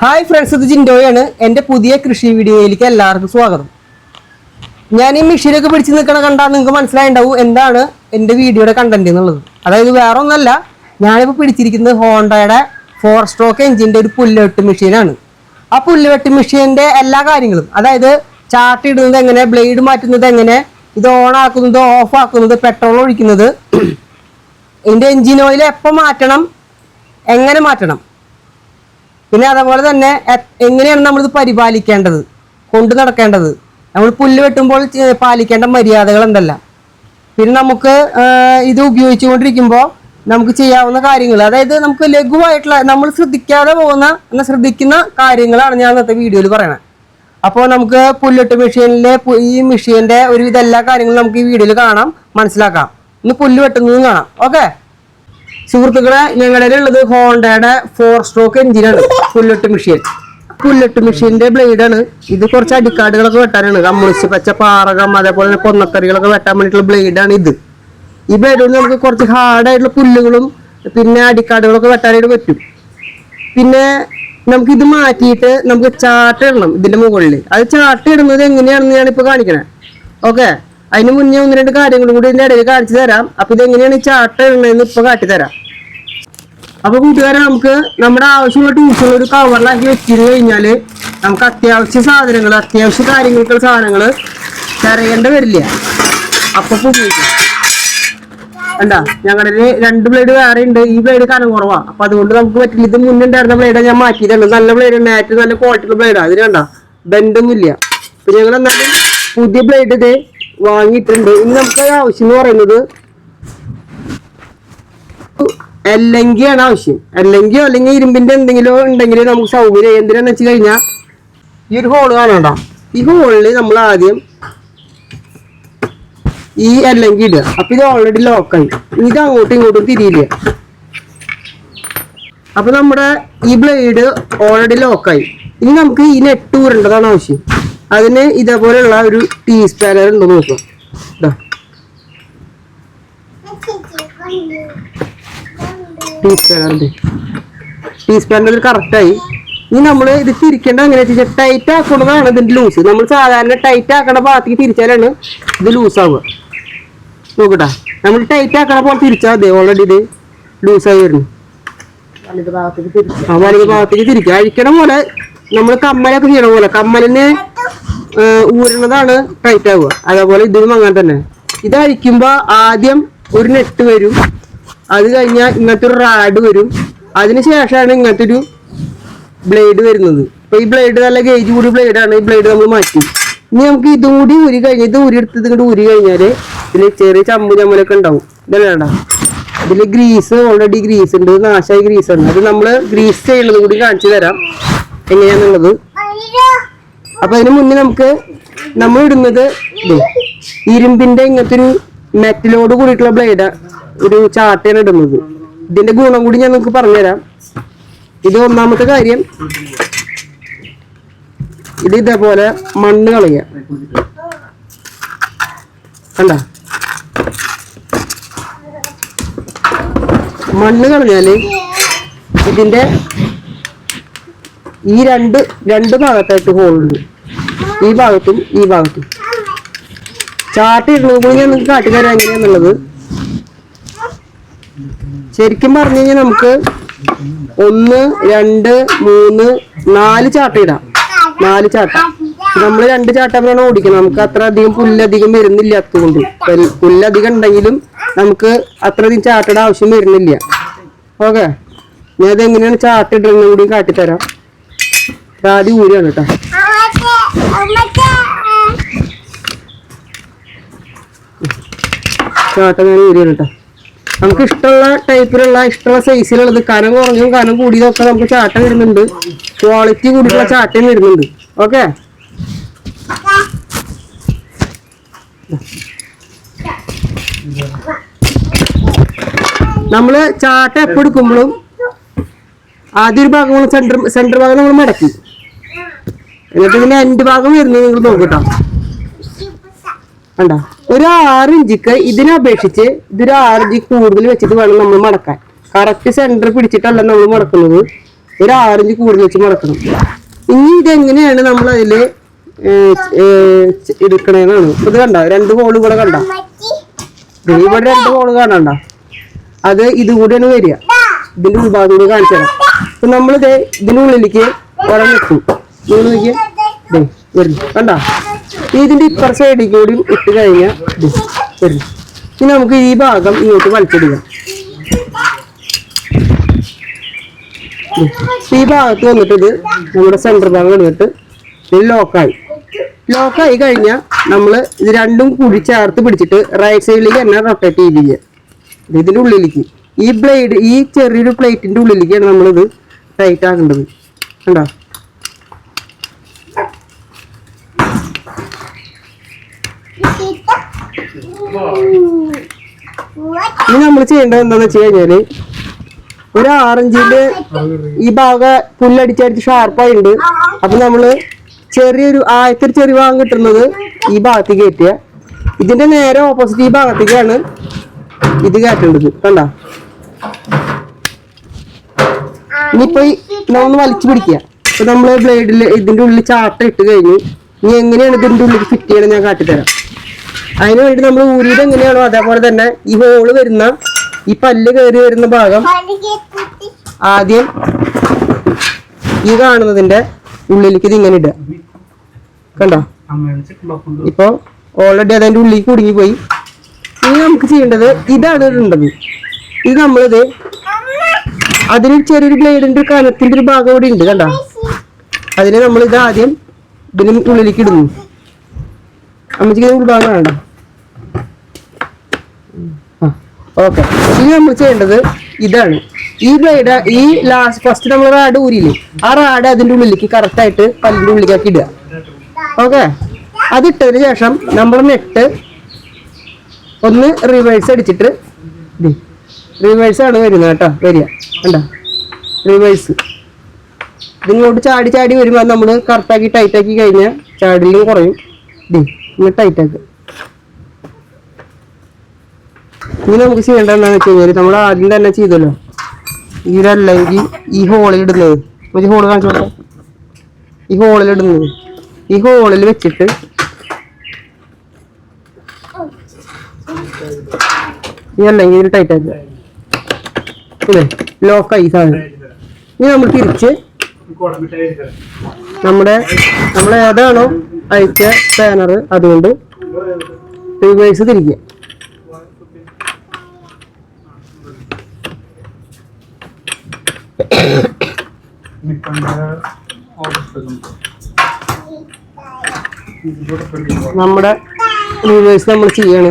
Hi friends ഇത് ജിൻഡോയാണ്. എന്റെ പുതിയ കൃഷി വീഡിയോയിലേക്ക് എല്ലാവർക്കും സ്വാഗതം. ഞാൻ ഈ മെഷീനൊക്കെ പിടിച്ച് നിൽക്കണ കണ്ടാൽ നിങ്ങൾക്ക് മനസ്സിലായിണ്ടാവും എന്താണ് എന്റെ വീഡിയോയുടെ കണ്ടന്റ് എന്നുള്ളത്. അതായത് വേറെ ഒന്നല്ല ഞാനിപ്പോൾ പിടിച്ചിരിക്കുന്നത് ഹോണ്ടയുടെ ഫോർ സ്ട്രോക്ക് എഞ്ചിന്റെ ഒരു പുല്ലുവെട്ട് മെഷീനാണ്. ആ പുല്ലുവെട്ട് മെഷീന്റെ എല്ലാ കാര്യങ്ങളും അതായത് ചാർട്ട് ഇടുന്നത് എങ്ങനെ ബ്ലേഡ് മാറ്റുന്നത് എങ്ങനെ ഇത് ഓൺ ആക്കുന്നത് ഓഫ് ആക്കുന്നത് പെട്രോൾ ഒഴിക്കുന്നത് ഇതിന്റെ എഞ്ചിൻ ഓയിൽ എപ്പോൾ മാറ്റണം എങ്ങനെ മാറ്റണം പിന്നെ അതേപോലെ തന്നെ എങ്ങനെയാണ് നമ്മൾ ഇത് പരിപാലിക്കേണ്ടത്? കൊണ്ടു നടക്കേണ്ടത്? നമ്മൾ പുല്ല് വെട്ടുമ്പോൾ പാലിക്കേണ്ട മര്യാദകൾ എന്തല്ല പിന്നെ നമുക്ക് ഇത് ഉപയോഗിച്ചുകൊണ്ടിരിക്കുമ്പോൾ നമുക്ക് ചെയ്യാവുന്ന കാര്യങ്ങൾ അതായത് നമുക്ക് ലഘുവായിട്ടുള്ള നമ്മൾ ശ്രദ്ധിക്കാതെ പോകുന്ന എന്നാൽ ശ്രദ്ധിക്കുന്ന കാര്യങ്ങളാണ് ഞാൻ ഇന്നത്തെ വീഡിയോയിൽ പറയണത് അപ്പോൾ നമുക്ക് പുല്ലിട്ട് മെഷീനിലെ ഈ മെഷീന്റെ ഒരുവിധ എല്ലാ കാര്യങ്ങളും നമുക്ക് ഈ വീഡിയോയിൽ കാണാം മനസ്സിലാക്കാം. ഇന്ന് പുല്ല് വെട്ടുന്നതും കാണാം. ഓക്കെ? സുഹൃത്തുക്കളെ ഞങ്ങളുടെ ഉള്ളത് ഹോണ്ടയുടെ ഫോർ സ്ട്രോക്ക് എഞ്ചിനാണ് പുല്ലൊട്ട് മെഷീൻ പുല്ലൊട്ട് മെഷീന്റെ ബ്ലേഡാണ് ഇത് കുറച്ച് അടിക്കാടുകളൊക്കെ വെട്ടാനാണ്. കമ്മ്യൂണിസ്റ്റ് പച്ച പാറകം അതേപോലെ തന്നെ കൊന്നക്കറികളൊക്കെ വെട്ടാൻ വേണ്ടിയിട്ടുള്ള ബ്ലേഡാണ് ഇത്. ഈ ബ്ലേഡ് കൊണ്ട് നമുക്ക് കുറച്ച് ഹാർഡായിട്ടുള്ള പുല്ലുകളും പിന്നെ അടിക്കാടുകളൊക്കെ വെട്ടാനായിട്ട് പറ്റും. പിന്നെ നമുക്ക് ഇത് മാറ്റിയിട്ട് നമുക്ക് ചാട്ട് ഇടണം ഇതിന്റെ മുകളിൽ അത് ചാട്ട് ഇടുന്നത് എങ്ങനെയാണെന്ന് ഞാനിപ്പോൾ കാണിക്കണേ. ഓക്കെ അതിന് മുന്നേ ഒന്ന് രണ്ട് കാര്യങ്ങളും കൂടി ഇതിന്റെ ഇടയിൽ കാണിച്ചു തരാം. അപ്പൊ ഇത് എങ്ങനെയാണ് ഈ ചാട്ട ഉള്ളതെന്ന് ഇപ്പൊ കാട്ടിത്തരാം അപ്പൊ കൂട്ടുകാരെ നമുക്ക് നമ്മുടെ ആവശ്യമുള്ള ട്യൂഷൻ ഒരു കവറിലാക്കി വെച്ചിരുന്നു കഴിഞ്ഞാൽ നമുക്ക് അത്യാവശ്യ സാധനങ്ങൾ അത്യാവശ്യ കാര്യങ്ങൾക്കുള്ള സാധനങ്ങൾ തിരയേണ്ട വരില്ല. അപ്പൊ എന്താ ഞങ്ങളുടെ രണ്ട് ബ്ലേഡ് വേറെ ഉണ്ട്. ഈ ബ്ലേഡ് കനം കുറവാ. അപ്പൊ അതുകൊണ്ട് നമുക്ക് പറ്റില്ല. ഇത് മുന്നേ ഉണ്ടായിരുന്ന ബ്ലേഡ് ഞാൻ മാറ്റിയിട്ടുണ്ട് നല്ല ബ്ലേഡ് ഉണ്ട്. ഏറ്റവും നല്ല ക്വാളിറ്റി ബ്ലേഡാ അതിന് കണ്ട? ഇല്ല അപ്പൊ ഞങ്ങൾ എന്നാലും പുതിയ ബ്ലേഡ് ഇത് വാങ്ങിയിട്ടുണ്ട്. ഇനി നമുക്ക് ആവശ്യം എന്ന് പറയുന്നത് എല്ലെങ്കിയാണ് ആവശ്യം. എല്ലെങ്കിയോ അല്ലെങ്കിൽ ഇരുമ്പിന്റെ എന്തെങ്കിലും ഉണ്ടെങ്കിൽ നമുക്ക് സൗകര്യം എന്തിനാന്ന് വെച്ച് കഴിഞ്ഞാൽ ഈ ഒരു ഹോൾ കാണണ്ട? ഈ ഹോളിൽ നമ്മൾ ആദ്യം ഈ അല്ലെങ്കിൽ ഇടുക. അപ്പൊ ഇത് ഓൾറെഡി ലോക്കായി ഇത് അങ്ങോട്ടും ഇങ്ങോട്ടും തിരിയില്ല. അപ്പൊ നമ്മുടെ ഈ ബ്ലേഡ് ഓൾറെഡി ലോക്കായി ഇനി നമുക്ക് ഈ നെറ്റ് ഊരേണ്ടതാണ് ആവശ്യം. അതിന് ഇതേപോലെയുള്ള ഒരു ടീ സ്പാനർ ഉണ്ടോ നോക്കുക ഇതാ ടീ സ്പാനറിന്റെ ടീ കറക്റ്റായി ഇനി നമ്മൾ ഇത് തിരിക്കേണ്ട അങ്ങനെ വെച്ചാൽ ടൈറ്റ് ആക്കുന്നതാണ് ഇതിന്റെ ലൂസ് നമ്മൾ സാധാരണ ടൈറ്റ് ആക്കണ ഭാഗത്തേക്ക് തിരിച്ചാലാണ് ഇത് ലൂസ് ആവുക. നോക്കട്ടാ. നമ്മൾ ടൈറ്റ് ആക്കണ പോലെ തിരിച്ചാൽ മതി. ഓൾറെഡി ഇത് ലൂസായി വരുന്നു. ആ വലത് ഭാഗത്തേക്ക് തിരിക്കുക. അഴിക്കണ പോലെ നമ്മൾ കമ്മലൊക്കെ ചെയ്യണ പോലെ. കമ്മലിന് ഊരണതാണ് ടൈറ്റ് ആവുക. അതേപോലെ ഇതിനും അങ്ങനെ തന്നെ. ഇത് അഴിക്കുമ്പോ ആദ്യം ഒരു നെറ്റ് വരും. അത് കഴിഞ്ഞാൽ ഇങ്ങനത്തെ ഒരു റാഡ് വരും. അതിന് ശേഷമാണ് ഇങ്ങനത്തെ ഒരു ബ്ലേഡ് വരുന്നത്. ഇപ്പൊ ഈ ബ്ലേഡ് നല്ല ഗേജ് കൂടി ബ്ലേഡാണ് ഈ ബ്ലേഡ് നമ്മൾ മാറ്റി. ഇനി നമുക്ക് ഇതും കൂടി ഊരി കഴിഞ്ഞ് ഇത് ഊരി എടുത്തത് ഇങ്ങോട്ട് ഊരി കഴിഞ്ഞാൽ ഇതിൽ ചെറിയ ചമ്മു ചമ്മലൊക്കെ ഉണ്ടാവും. ഇതല്ലേ വേണ്ട? ഇതിൽ ഗ്രീസ് ഓൾറെഡി ഗ്രീസ് ഉണ്ട്. നാശായി ഗ്രീസ് ഉണ്ട് അത് നമ്മൾ ഗ്രീസ് ചെയ്യുന്നത് കൂടി കാണിച്ചു തരാം. എങ്ങനെയാന്നുള്ളത്. അപ്പൊ അതിന് മുന്നേ നമുക്ക് നമ്മൾ ഇടുന്നത് ഇരുമ്പിന്റെ ഇങ്ങനത്തെ ഒരു മെറ്റലോട് കൂടിയിട്ടുള്ള ബ്ലേഡ് ഒരു ചാട്ടയാണ് ഇടുന്നത്. ഇതിന്റെ ഗുണം കൂടി ഞാൻ നിങ്ങൾക്ക് പറഞ്ഞുതരാം. ഇത് ഒന്നാമത്തെ കാര്യം ഇത് ഇതേപോലെ മണ്ണ് കളയുക. കണ്ട? മണ്ണ് കളഞ്ഞാൽ ഇതിന്റെ ഈ രണ്ട് രണ്ട് ഭാഗത്തായിട്ട് ഹോളുണ്ട് ഈ ഭാഗത്തും ഈ ഭാഗത്തും. ചാർട്ട് ഇടുന്നത് കൂടി ഞാൻ നിങ്ങൾക്ക് കാട്ടിത്തരാം എങ്ങനെയാന്നുള്ളത്. ശരിക്കും പറഞ്ഞു കഴിഞ്ഞാൽ നമുക്ക് ഒന്ന് രണ്ട് മൂന്ന് നാല് ചാട്ട ഇടാം. നാല് ചാട്ട നമ്മൾ രണ്ട് ചാട്ടമാണ് ഓടിക്കുന്നത്. നമുക്ക് അത്ര അധികം പുല്ലധികം വരുന്നില്ല അതുകൊണ്ട്. പുല്ലധികം ഉണ്ടെങ്കിലും നമുക്ക് അത്രയധികം ചാട്ടയുടെ ആവശ്യം വരുന്നില്ല. ഓക്കെ? ഞാൻ അത് എങ്ങനെയാണ് ചാട്ട ഇടുന്നത് കൂടി കാട്ടിത്തരാം. ഇത് ഊരാണ് കേട്ടോ. ചാട്ട ഞാൻ ഊരിയാണ് കേട്ടോ. നമുക്ക് ഇഷ്ടമുള്ള ടൈപ്പിലുള്ള ഇഷ്ടമുള്ള സൈസിലുള്ളത് കനം കുറഞ്ഞും കനം കൂടിയതൊക്കെ നമുക്ക് ചാട്ടം വരുന്നുണ്ട്. ക്വാളിറ്റി കൂടിയുള്ള ചാട്ടം വരുന്നുണ്ട്. ഓക്കെ നമ്മൾ ചാട്ട എപ്പോ എടുക്കുമ്പോഴും ആദ്യ ഒരു ഭാഗം സെന്റർ സെന്റർ ഭാഗം നമ്മൾ മടക്കി. എന്നിട്ട് ഇതിന്റെ എൻഡ് ഭാഗം വരുന്നത് നിങ്ങൾ നോക്കട്ടോ. കണ്ട? ഒരു ആറ് ഇഞ്ചിക്ക് ഇതിനെ അപേക്ഷിച്ച് ഇതൊരു ആറ് ഇഞ്ചി കൂടുതൽ വെച്ചിട്ട് വേണം നമ്മൾ മടക്കാൻ. കറക്റ്റ് സെന്റർ പിടിച്ചിട്ടല്ല നമ്മൾ മടക്കുന്നത്. ഒരു ആറ് ഇഞ്ച് കൂടുതൽ വെച്ച് മടക്കണം. ഇനി ഇതെങ്ങനെയാണ് നമ്മൾ അതിൽ എടുക്കണേന്നാണ്. ഇത് കണ്ട? രണ്ട് ഹോൾ കൂടെ കണ്ട? ഇവിടെ രണ്ട് ഹോൾ കാണണ്ട അത് ഇതുകൂടെയാണ് വരിക. ഇതിന്റെ ഉൾഭാഗം കൂടി കാണിച്ചു തരാം അപ്പൊ നമ്മളിത് ഇതിനുള്ളിലേക്ക് വെക്കും നോക്കിയേ. ഇതിന്റെ ഇപ്പുറ സൈഡിൽ കൂടി ഇട്ട് കഴിഞ്ഞാൽ പിന്നെ ഇനി നമുക്ക് ഈ ഭാഗം ഇങ്ങോട്ട് വലിച്ചെടുക്കാം. ഈ ഭാഗത്ത് വന്നിട്ട് ഇത് നമ്മുടെ സെന്റർ ഭാഗം എടുത്തിട്ട് ലോക്കായി ലോക്കായി കഴിഞ്ഞാൽ നമ്മൾ ഇത് രണ്ടും കൂടി ചേർത്ത് പിടിച്ചിട്ട് റൈറ്റ് സൈഡിലേക്ക് തന്നെ റൊട്ടേറ്റ് ചെയ്തിരിക്കുക ഇതിന്റെ ഉള്ളിലേക്ക്. ഈ ബ്ലേഡ് ഈ ചെറിയൊരു പ്ലേറ്റിന്റെ ഉള്ളിലേക്കാണ് നമ്മളിത് ടൈറ്റ് ആക്കേണ്ടത്. കണ്ടോ? ഇനി നമ്മൾ ചെയ്യേണ്ടത് എന്താന്ന് വെച്ച് കഴിഞ്ഞാൽ ഒരു ആറഞ്ചിന്റെ ഈ ഭാഗം പുല്ലടിച്ചടിച്ച് ഷാർപ്പായിട്ടുണ്ട് അപ്പൊ നമ്മൾ ചെറിയൊരു ആയത്തൊരു ചെറിയ ഭാഗം കിട്ടുന്നത് ഈ ഭാഗത്തേക്ക് കയറ്റുക. ഇതിന്റെ നേരെ ഓപ്പോസിറ്റ് ഈ ഭാഗത്തേക്കാണ് ഇത് കയറ്റേണ്ടത്. കണ്ട? ഇനിയിപ്പോ നമ്മൾ വലിച്ചു പിടിക്കുക. ഇപ്പൊ നമ്മൾ ബ്ലേഡിൽ ഇതിന്റെ ഉള്ളിൽ ചാട്ട ഇട്ട് കഴിഞ്ഞു. ഇനി എങ്ങനെയാണ് ഇതിന്റെ ഉള്ളിൽ ഫിറ്റ് ചെയ്യണം ഞാൻ കാട്ടിത്തരാം. അതിന് വേണ്ടി നമ്മൾ ഊരിയത് എങ്ങനെയാണോ? അതേപോലെ തന്നെ ഈ ഹോൾ വരുന്ന ഈ പല്ല് കയറി വരുന്ന ഭാഗം ആദ്യം ഈ കാണുന്നതിന്റെ ഉള്ളിലേക്ക് ഇത് ഇങ്ങനെ ഇടുക. കണ്ടോ? ഇപ്പൊ ഓൾറെഡി അതിന്റെ ഉള്ളിലേക്ക് കുടുങ്ങി പോയി ഇനി നമുക്ക് ചെയ്യേണ്ടത് ഇതാണ് ഇടേണ്ടത് ഇത് നമ്മളിത് അതിന് ചെറിയൊരു ബ്ലേഡിന്റെ കനത്തിന്റെ ഒരു ഭാഗം ഇവിടെ ഉണ്ട് കണ്ടോ? അതിനെ നമ്മൾ ഇത് ആദ്യം ഇതിന് ഉള്ളിലേക്ക് ഇടുന്നു. അമ്മച്ചിക്ക് ഉൾഭാഗം വേണ്ട ഓക്കെ. ഇനി നമ്മൾ ചെയ്യേണ്ടത് ഇതാണ്. ഈ ബ്ലേഡ് ഈ ലാസ്റ്റ് ഫസ്റ്റ് നമ്മൾ റാഡ് ഊരിയില്ലേ ആ റാഡ് അതിന്റെ ഉള്ളിലേക്ക് കറക്റ്റ് ആയിട്ട് പല്ലിന്റെ ഉള്ളിലേക്ക് ഇടുക. ഓക്കെ? അതിട്ടതിന് ശേഷം നമ്മൾ നെട്ട് ഒന്ന് റിവേഴ്സ് അടിച്ചിട്ട് റിവേഴ്സ് ആണ് വരുന്നത് കേട്ടോ വരിക. കണ്ടോ? റിവേഴ്സ് ഇതിങ്ങോട്ട് ചാടി ചാടി വരുമ്പോൾ നമ്മൾ കറക്റ്റാക്കി ടൈറ്റാക്കി കഴിഞ്ഞാൽ ചാടിലും കുറയും. ദേ ഇങ്ങനെ ടൈറ്റാക്കുക ഇനി നമുക്ക് ചെയ്യേണ്ടത് എന്താണെന്ന് വെച്ച് കഴിഞ്ഞാൽ നമ്മൾ ആദ്യം തന്നെ ചെയ്തല്ലോ. ഇതല്ലെങ്കിൽ ഈ ഹോളിൽ ഇടുന്നത്. ഒരു ഹോൾ കാണിച്ചു ഈ ഹോളിൽ ഇടുന്നത്. ഈ ഹോളിൽ വെച്ചിട്ട് ഈ അല്ലെങ്കിൽ ഇത് ടൈറ്റ് ആക്കുക. ഇല്ലേ? ലോക്കായി സാധനം. ഇനി നമ്മൾ തിരിച്ച് നമ്മുടെ നമ്മൾ ഏതാണോ അയച്ച സ്പാനർ അതുകൊണ്ട് റിവേഴ്സ് തിരിക്കുക. നമ്മുടെ റിവേഴ്സ് നമ്മൾ ചെയ്യാണ്.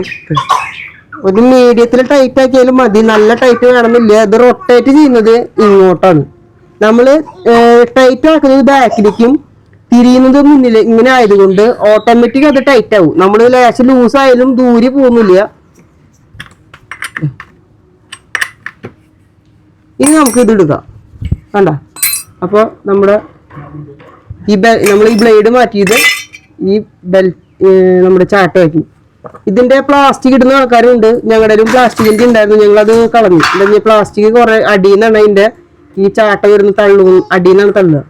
ഒരു മീഡിയത്തിൽ ടൈറ്റ് ആക്കിയാലും മതി. നല്ല ടൈറ്റ് കാണുന്നില്ല അത് റൊട്ടേറ്റ് ചെയ്യുന്നത് ഇങ്ങോട്ടാണ്. നമ്മൾ ടൈറ്റ് ആക്കുന്നത് ബാക്കിലേക്കും തിരിയുന്നത് മുന്നിൽ ഇങ്ങനെ ആയതുകൊണ്ട് ഓട്ടോമാറ്റിക് അത് ടൈറ്റ് ആവും. നമ്മൾ ലേശം ലൂസ് ആയാലും ദൂരെ പോകുന്നില്ല. ഇനി നമുക്ക് ഇത് കണ്ട? അപ്പോൾ നമ്മുടെ ഈ ബെ നമ്മൾ ഈ ബ്ലേഡ് മാറ്റിയത് ഈ ബെൽ നമ്മുടെ ചാട്ടയാക്കി. ഇതിന്റെ പ്ലാസ്റ്റിക് ഇടുന്ന ആൾക്കാരുണ്ട്. ഞങ്ങളുടെ ഒരു പ്ലാസ്റ്റിക്കിന്റെ ഉണ്ടായിരുന്നു. ഞങ്ങൾ അത് കളഞ്ഞു എന്താ പ്ലാസ്റ്റിക് കുറെ അടിയിൽ നിന്നാണ് അതിന്റെ ഈ ചാട്ട വരുന്ന തള്ളു അടിയിൽ നിന്നാണ് തള്ളുക.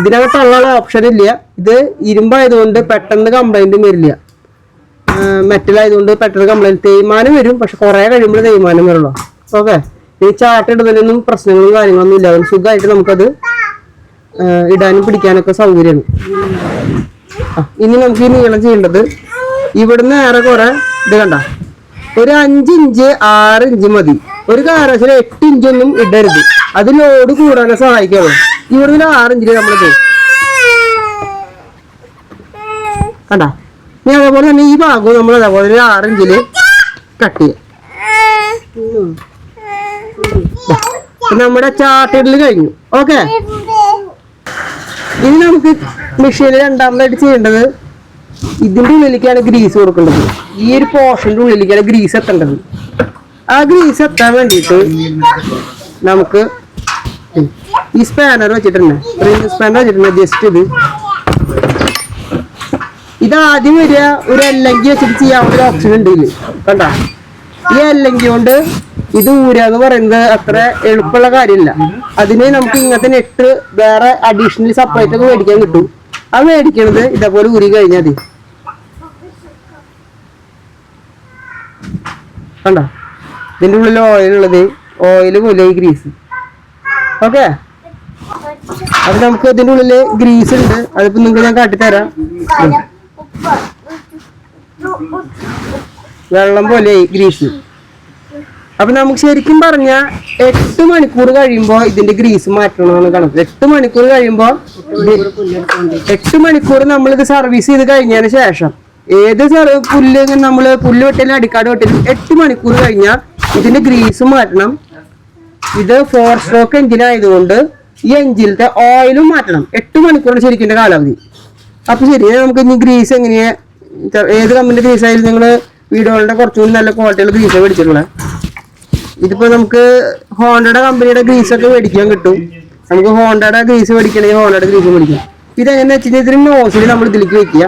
ഇതിനകത്ത് തള്ളാനുള്ള ഓപ്ഷൻ ഇല്ല. ഇത് ഇരുമ്പായതുകൊണ്ട് പെട്ടെന്ന് കംപ്ലൈന്റ് വരില്ല. മെറ്റലായതുകൊണ്ട് പെട്ടെന്ന് കംപ്ലൈന്റ് തേയ്മാനം വരും. പക്ഷെ കുറെ കഴിയുമ്പോൾ തേയ്മാനം വരുള്ളൂ. ഓക്കെ? ഈ ചാട്ട ഇടുന്നതിനൊന്നും പ്രശ്നങ്ങളും കാര്യങ്ങളൊന്നും ഇല്ല. അതുകൊണ്ട് സുഖമായിട്ട് നമുക്കത് ഇടാനും പിടിക്കാനൊക്കെ സൗകര്യമാണ്. ഇനി നമുക്ക് ഈ നീളം ചെയ്യേണ്ടത് ഇവിടുന്ന് ഏറെ കുറെ ഇത് കണ്ട. ഒരു അഞ്ച് ഇഞ്ച് ആറ് ഇഞ്ച് മതി. ഒരു കാരണവശാലും എട്ട് ഇഞ്ചൊന്നും ഇടരുത്. അത് ലോഡ് കൂടാനെ സഹായിക്കുള്ളൂ. ഇവിടുന്ന് ആറ് ഇഞ്ചിൽ നമ്മളിത് കണ്ട? ഇനി അതേപോലെ തന്നെ ഈ ഭാഗവും നമ്മൾ അതേപോലെ ഒരു ആറ് ഇഞ്ചിൽ കട്ട് ചെയ്യാം. നമ്മുടെ ചാട്ടിടൽ കഴിഞ്ഞു. ഓക്കെ ഇനി നമുക്ക് മെഷീനിൽ രണ്ടാമതായിട്ട് ചെയ്യേണ്ടത് ഇതിന്റെ ഉള്ളിലേക്കാണ് ഗ്രീസ് കൊടുക്കേണ്ടത്. ഈ ഒരു പോർഷന്റെ ഉള്ളിലേക്കാണ് ഗ്രീസ് എത്തേണ്ടത്. ആ ഗ്രീസ് എത്താൻ വേണ്ടിയിട്ട് നമുക്ക് ഈ സ്പാനർ വെച്ചിട്ടുണ്ട്. സ്പാനർ വെച്ചിട്ടുണ്ട്. ജസ്റ്റ് ഇത്. ഇത് ആദ്യം വരിക ഒരു അല്ലെങ്കിൽ വെച്ചിട്ട് ചെയ്യാവുന്ന ഒരു ഓപ്ഷൻ ഉണ്ട് ഇത് കണ്ട? ഈ അല്ലെങ്കിൽ കൊണ്ട് ഇത് ഊരാന്ന് പറയുന്നത് അത്ര എളുപ്പമുള്ള കാര്യമില്ല അതിന് നമുക്ക് ഇങ്ങനത്തെ നെറ്റ് വേറെ അഡീഷണൽ സെപ്പറേറ്റ് ഒക്കെ മേടിക്കാൻ കിട്ടും അത് മേടിക്കണത് ഇതേപോലെ ഊരി കഴിഞ്ഞാൽ മതി കണ്ട ഇതിന്റെ ഉള്ളിൽ ഓയിൽ ഉള്ളത് ഓയിൽ പോലെ ഗ്രീസ് ഓക്കെ അത് നമുക്ക് ഇതിന്റെ ഉള്ളിൽ ഗ്രീസ് ഉണ്ട് അതിപ്പോ നിങ്ങൾക്ക് ഞാൻ കാട്ടിത്തരാം വെള്ളം പോലെ ഗ്രീസ്. അപ്പൊ നമുക്ക് ശരിക്കും പറഞ്ഞ എട്ട് മണിക്കൂർ കഴിയുമ്പോ ഇതിന്റെ ഗ്രീസ് മാറ്റണമെന്നാണ് കണക്ക് എട്ട് മണിക്കൂർ കഴിയുമ്പോ ഇത് എട്ട് മണിക്കൂർ നമ്മൾ ഇത് സർവീസ് ചെയ്ത് കഴിഞ്ഞതിന് ശേഷം ഏത് പുല്ല് നമ്മൾ പുല്ല് വെട്ടലും അടിക്കാട് വെട്ടലും എട്ട് മണിക്കൂർ കഴിഞ്ഞാൽ ഇതിന്റെ ഗ്രീസ് മാറ്റണം. ഇത് ഫോർ സ്ട്രോക്ക് എഞ്ചിൻ ആയതുകൊണ്ട് ഈ എഞ്ചിനത്തെ ഓയിലും മാറ്റണം. എട്ട് മണിക്കൂറിന് ശരിക്കും കാലാവധി. അപ്പൊ ശരി നമുക്ക് ഇനി ഗ്രീസ് എങ്ങനെയാ? ഏത് കമ്പനി ഗ്രീസ് ആയാലും നിങ്ങൾ വീടുകളുടെ കുറച്ചുകൂടി നല്ല ക്വാളിറ്റിയുള്ള ഗ്രീസ് മേടിച്ചിട്ടുള്ളത് ഇതിപ്പോ നമുക്ക് ഹോണ്ടയുടെ കമ്പനിയുടെ ഗ്രീസ് ഒക്കെ മേടിക്കാൻ കിട്ടും. നമുക്ക് ഹോണ്ടയുടെ ഗ്രീസ് മേടിക്കണമെങ്കിൽ ഹോണ്ടയുടെ ഗ്രീസ് മേടിക്കാം. ഇത് എങ്ങനെ വെച്ച് കഴിഞ്ഞാൽ ഇതിന് നോസിൽ നമ്മൾ ഇതിലേക്ക് വെക്കുക.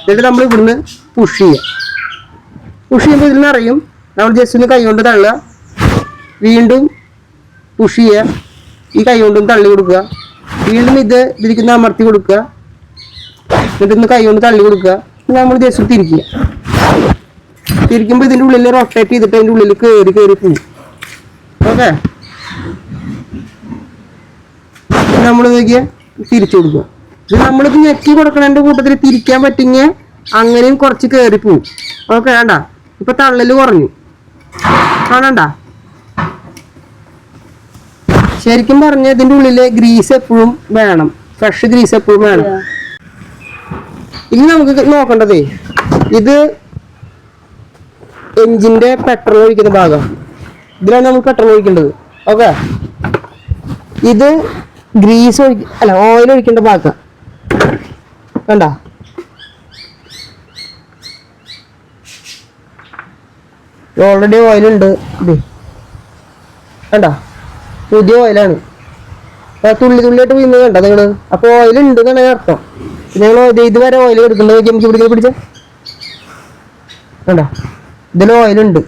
എന്നിട്ട് നമ്മൾ ഇവിടുന്ന് പുഷ് ചെയ്യുക. പുഷ് ചെയ്യുമ്പോൾ ഇതിൽ നിറയും. നമ്മൾ ജസ്റ്റ് ഒന്ന് കൈ കൊണ്ട് തള്ളുക. വീണ്ടും പുഷ് ചെയ്യുക. ഈ കൈ കൊണ്ടും തള്ളി കൊടുക്കുക. വീണ്ടും ഇത് ഇതിലേക്ക് അമർത്തി കൊടുക്കുക. എന്നിട്ട് ഒന്ന് കൈ കൊണ്ട് തള്ളി കൊടുക്കുക. നമ്മൾ ജസ്റ്റ് തിരിക്കുക. തിരിക്കുമ്പോൾ ഇതിന്റെ ഉള്ളിൽ റൊട്ടേറ്റ് ചെയ്തിട്ട് അതിന്റെ ഉള്ളിൽ കയറി കയറി പോകും ഓക്കെ നമ്മൾ നോക്കിയ തിരിച്ചു കൊടുക്കുക. ഇത് നമ്മളിപ്പോൾ ഞെക്കി കൊടുക്കണതിന്റെ കൂട്ടത്തിൽ തിരിക്കാൻ പറ്റുമെങ്കിൽ അങ്ങനെയും കുറച്ച് കയറി പോവും. ഓക്കെ വേണ്ട ഇപ്പൊ തള്ളൽ കുറഞ്ഞു. കാണണ്ട? ശരിക്കും പറഞ്ഞ ഇതിന്റെ ഉള്ളിൽ ഗ്രീസ് എപ്പോഴും വേണം. ഫ്രഷ് ഗ്രീസ് എപ്പോഴും വേണം. ഇനി നമുക്ക് നോക്കേണ്ടതേ ഇത് എഞ്ചിന്റെ പെട്രോൾ ഒഴിക്കുന്ന ഭാഗം. ഇതിലാണ് നമ്മൾ പെട്രോൾ ഒഴിക്കേണ്ടത്. ഓക്കെ? ഇത് ഗ്രീസ് ഒഴി അല്ല ഓയിൽ ഒഴിക്കേണ്ട ഭാഗം. കണ്ട? ഓൾറെഡി ഓയിലുണ്ട് കണ്ട? പുതിയ ഓയിലാണ് തുള്ളി തുള്ളിയായിട്ട് വീഴുന്നത് കണ്ട നിങ്ങൾ അപ്പൊ ഓയിൽ ഉണ്ട് എന്നാണ് അർത്ഥം. നിങ്ങൾ ഇതുവരെ ഓയിൽ എടുക്കേണ്ടത് നോക്കി നമുക്ക് പിടിക്കാൻ പിടിച്ച. കണ്ട? ഇതിൽ ഓയിലുണ്ട്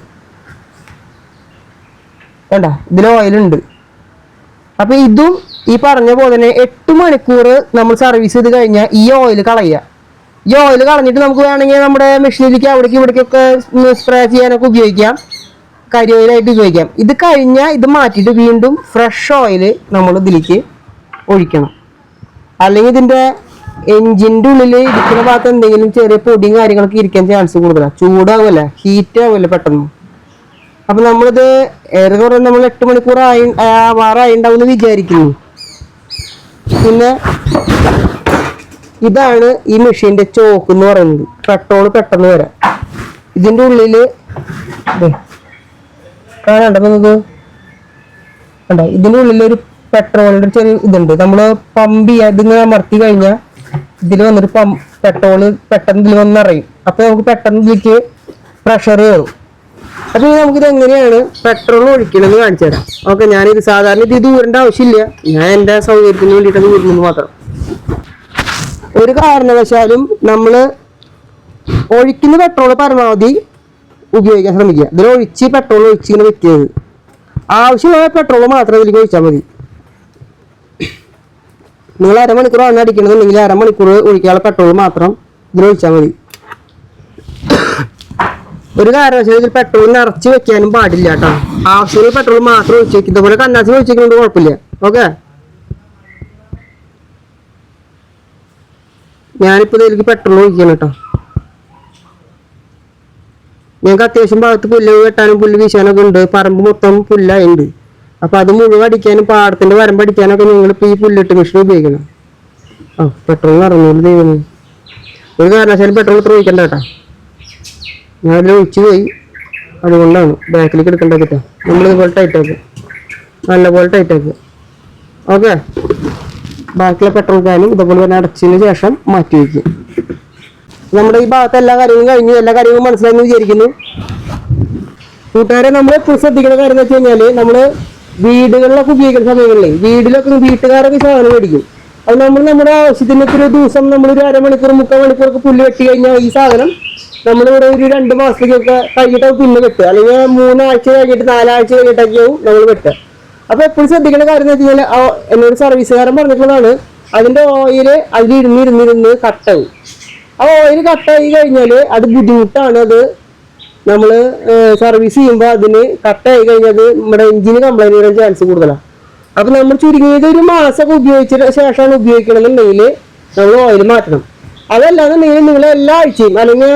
വേണ്ട ഇതിൽ ഓയിലുണ്ട് അപ്പൊ ഇതും ഈ പറഞ്ഞ പോലെ തന്നെ എട്ട് മണിക്കൂർ നമ്മൾ സർവീസ് ചെയ്ത് കഴിഞ്ഞാൽ ഈ ഓയിൽ കളയുക. ഈ ഓയിൽ കളഞ്ഞിട്ട് നമുക്ക് വേണമെങ്കിൽ നമ്മുടെ മെഷീനിലേക്ക് അവിടേക്ക് ഇവിടേക്കൊക്കെ സ്പ്രേ ചെയ്യാനൊക്കെ ഉപയോഗിക്കാം. കരി ഓയിലായിട്ട് ഉപയോഗിക്കാം. ഇത് കഴിഞ്ഞാൽ ഇത് മാറ്റിയിട്ട് വീണ്ടും ഫ്രഷ് ഓയിൽ നമ്മൾ ഇതിലേക്ക് ഒഴിക്കണം. അല്ലെങ്കിൽ ഇതിന്റെ എഞ്ചിന്റെ ഉള്ളിൽ ഇരിക്കുന്ന ഭാഗത്ത് എന്തെങ്കിലും ചെറിയ പൊടിയും കാര്യങ്ങളൊക്കെ ഇരിക്കാൻ ചാൻസ് കൂടുതലാണ് ചൂടാവുമല്ലേ ഹീറ്റ് ആവുമല്ലേ പെട്ടെന്ന്. അപ്പൊ നമ്മളിത് ഏറെക്കുറെ നമ്മൾ എട്ട് മണിക്കൂർ ആയി ആവാറായി ഉണ്ടാവും എന്ന് വിചാരിക്കുന്നു. പിന്നെ ഇതാണ് ഈ മെഷീന്റെ ചോക്ക് എന്ന് പറയുന്നത്. പെട്രോൾ പെട്ടെന്ന് വരാം. ഇതിന്റെ ഉള്ളിൽ ദേ, കാണാണ്ട നിങ്ങൾക്ക്? കണ്ടോ? ഇതിന്റെ ഉള്ളിൽ ഒരു പെട്രോളിന്റെ ചെറിയ ഇതുണ്ട്. നമ്മൾ പമ്പ് ചെയ്യാ ഇതിങ്ങനെ അമർത്തി കഴിഞ്ഞാൽ ഇതിൽ വന്നൊരു പമ്പ് പെട്രോൾ പെട്ടെന്ന് ഇതിൽ വന്ന് നിറയും. അപ്പൊ നമുക്ക് പെട്ടെന്ന് ഇതിലേക്ക് പ്രഷർ കയറും. അപ്പൊ നമുക്കിത് എങ്ങനെയാണ് പെട്രോൾ ഒഴിക്കണമെന്ന് കാണിച്ചു തരാം. ഓക്കെ ഞാനിത് സാധാരണ ഇത് ദൂരേണ്ട ആവശ്യമില്ല. ഞാൻ എന്റെ സൗകര്യത്തിന് വേണ്ടിയിട്ടത് ഊരുന്നത് മാത്രം. ഒരു കാരണവശാലും നമ്മൾ ഒഴിക്കുന്ന പെട്രോൾ പരമാവധി ഉപയോഗിക്കാൻ ശ്രമിക്കുക. ഇതിൽ ഒഴിച്ച് പെട്രോൾ ഒഴിച്ചിങ്ങനെ വെക്കരുത് ആവശ്യമുള്ള പെട്രോൾ മാത്രം ഇതിലേക്ക് ഒഴിച്ചാൽ മതി. നിങ്ങൾ അരമണിക്കൂർ എണ്ണ അടിക്കണമെന്നുണ്ടെങ്കിൽ അരമണിക്കൂർ ഒഴിക്കാനുള്ള പെട്രോൾ മാത്രം ഇതിൽ ഒഴിച്ചാൽ മതി. ഒരു കാരണവശാലും ഇതിൽ പെട്രോൾ നിറച്ച് വെക്കാനും പാടില്ല കേട്ടോ. ആവശ്യമുള്ള പെട്രോൾ മാത്രം ഒഴിച്ച് വെക്കും ഇതുപോലെ കന്നാസിൽ ഒഴിച്ചിരിക്കുന്നത് കുഴപ്പമില്ല. ഓക്കെ? ഞാനിപ്പോ ഇതിലേക്ക് പെട്രോൾ ഒഴിക്കണം കേട്ടോ. ഞങ്ങൾക്ക് അത്യാവശ്യം ഭാഗത്ത് പുല്ല് വെട്ടാനും പുല്ല് വീശാനൊക്കെ ഉണ്ട്. പറമ്പ് മൊത്തം പുല്ലായുണ്ട്. അപ്പൊ അത് മുഴുവൻ അടിക്കാനും അടിക്കാനൊക്കെ നിങ്ങൾ ഇപ്പൊ ഈ പുല്ലിട്ട് മെഷീൻ ഉപയോഗിക്കണം. ആ പെട്രോൾ നിറഞ്ഞു ദൈവം ഒരു കാരണവശാലും പെട്രോൾ ഇത്ര ഒഴിക്കണ്ട കേട്ടോ. ഞാൻ അതിൽ ഒഴിച്ചു പോയി. അതുകൊണ്ടാണ് ബാക്കിലേക്ക് എടുക്കേണ്ട കേട്ടോ. നമ്മൾ ഇതുപോലെ ടൈറ്റ് ആക്കുക നല്ലപോലെ ടൈറ്റ് ആക്കുക ഓക്കെ ബാക്കിയുള്ള പെട്രോൾ കാനും ഇതുപോലെ തന്നെ അടച്ചതിന് ശേഷം മാറ്റി വയ്ക്കും നമ്മുടെ ഈ ഭാഗത്ത് എല്ലാ കാര്യങ്ങളും കഴിഞ്ഞു. എല്ലാ കാര്യങ്ങളും മനസ്സിലായെന്ന് വിചാരിക്കുന്നു. കൂട്ടുകാരെ നമ്മൾ എപ്പോഴും ശ്രദ്ധിക്കുന്ന കാര്യം എന്ന് വെച്ച് കഴിഞ്ഞാൽ നമ്മൾ വീടുകളിലൊക്കെ ഉപയോഗിക്കുന്ന സമയങ്ങളിലെ വീട്ടിലൊക്കെ വീട്ടുകാരൊക്കെ സാധനം മേടിക്കും. അത് നമ്മൾ നമ്മുടെ ആവശ്യത്തിന് ഒരു ദിവസം നമ്മൾ ഒരു അരമണിക്കൂർ മുക്കാൽ മണിക്കൂറൊക്കെ പുല്ല് വെട്ടി കഴിഞ്ഞാൽ ഈ സാധനം നമ്മൾ ഇവിടെ ഒരു രണ്ട് മാസത്തേക്കൊക്കെ കഴിഞ്ഞിട്ട് പിന്നെ കെട്ടുക അല്ലെങ്കിൽ മൂന്നാഴ്ച കഴിഞ്ഞിട്ട് നാലാഴ്ച കഴിഞ്ഞിട്ടൊക്കെയാവും നമ്മൾ വെട്ടുക. അപ്പൊ എപ്പോഴും ശ്രദ്ധിക്കേണ്ട കാര്യം എന്ന് വെച്ച് കഴിഞ്ഞാൽ എന്നോട് സർവീസുകാരൻ പറഞ്ഞിട്ടുള്ളതാണ് അതിന്റെ ഓയിൽ അതിൽ ഇരുന്നിരുന്നിരുന്ന് കട്ടാവും. ആ ഓയിൽ കട്ടായി കഴിഞ്ഞാൽ അത് ബുദ്ധിമുട്ടാണ്. അത് നമ്മൾ സർവീസ് ചെയ്യുമ്പോൾ അതിന് കട്ടായി കഴിഞ്ഞാൽ അത് നമ്മുടെ എഞ്ചിന് കംപ്ലൈന്റ് വരാൻ ചാൻസ് കൂടുതലാണ് അപ്പം നമ്മൾ ചുരുങ്ങിയത് ഒരു മാസമൊക്കെ ഉപയോഗിച്ച ശേഷമാണ് ഉപയോഗിക്കണമെന്നുണ്ടെങ്കിൽ നമ്മൾ ഓയിൽ മാറ്റണം. അതല്ലാന്നുണ്ടെങ്കിൽ നിങ്ങൾ എല്ലാ ആഴ്ചയും അല്ലെങ്കിൽ